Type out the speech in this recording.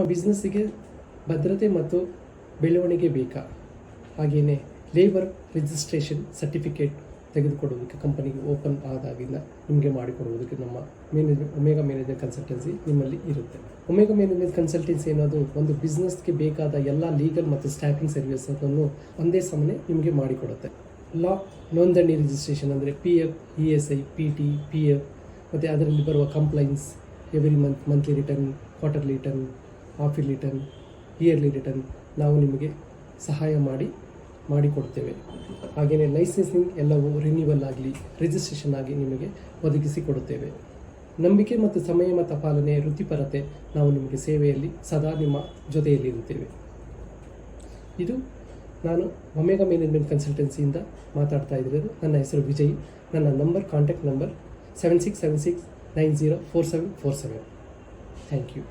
ನಿಮ್ಮ ಬಿಸ್ನೆಸ್ಸಿಗೆ ಭದ್ರತೆ ಮತ್ತು ಬೆಳವಣಿಗೆ ಬೇಕಾ? ಹಾಗೆಯೇ ಲೇಬರ್ ರಿಜಿಸ್ಟ್ರೇಷನ್ ಸರ್ಟಿಫಿಕೇಟ್ ತೆಗೆದುಕೊಡುವುದಕ್ಕೆ ಕಂಪನಿಗೆ ಓಪನ್ ಆದಾಗಿಂದ ನಿಮಗೆ ಮಾಡಿಕೊಡುವುದಕ್ಕೆ ನಮ್ಮ ಮ್ಯಾನೇಜ್ಮೆಂಟ್ ಒಮೇಗಾ ಮ್ಯಾನೇಜ್ಮೆಂಟ್ ಕನ್ಸಲ್ಟೆನ್ಸಿ ನಿಮ್ಮಲ್ಲಿ ಇರುತ್ತೆ. ಒಮೇಗಾ ಮ್ಯಾನೇಜ್ಮೆಂಟ್ ಕನ್ಸಲ್ಟೆನ್ಸಿ ಅನ್ನೋದು ಒಂದು ಬಿಸ್ನೆಸ್ಗೆ ಬೇಕಾದ ಎಲ್ಲ ಲೀಗಲ್ ಮತ್ತು ಸ್ಟ್ಯಾಫಿಂಗ್ ಸರ್ವಿಸ್ ಅದನ್ನು ಒಂದೇ ಸಮನೆ ನಿಮಗೆ ಮಾಡಿಕೊಡುತ್ತೆ. ಲಾ ನೋಂದಣಿ ರಿಜಿಸ್ಟ್ರೇಷನ್ ಅಂದರೆ P F E S I P T P F ಮತ್ತು ಅದರಲ್ಲಿ ಬರುವ compliance every month monthly return quarterly return half yearly return yearly return ನಾವು ನಿಮಗೆ ಸಹಾಯ ಮಾಡಿ, ಮಾಡಿಕೊಡ್ತೇವೆ. ಹಾಗೆಯೇ ಲೈಸೆನ್ಸಿಂಗ್ ಎಲ್ಲವೂ ರಿನ್ಯೂವಲ್ ಆಗಲಿ ರಿಜಿಸ್ಟ್ರೇಷನ್ ಆಗಿ ನಿಮಗೆ ಒದಗಿಸಿಕೊಡುತ್ತೇವೆ ನಂಬಿಕೆ ಮತ್ತು ಸಂಯಮ ಪಾಲನೆ ವೃತ್ತಿಪರತೆ ನಾವು ನಿಮಗೆ ಸೇವೆಯಲ್ಲಿ ಸದಾ ನಿಮ್ಮ ಜೊತೆಯಲ್ಲಿರುತ್ತೇವೆ. ಇದು ನಾನು ಒಮೇಗಾ ಮ್ಯಾನೇಜ್ಮೆಂಟ್ ಕನ್ಸಲ್ಟೆನ್ಸಿಯಿಂದ ಮಾತಾಡ್ತಾ ಇರೋದು ನನ್ನ ಹೆಸರು ವಿಜಯ್. ನನ್ನ number contact number seven six seven six nine zero four seven four seven thank you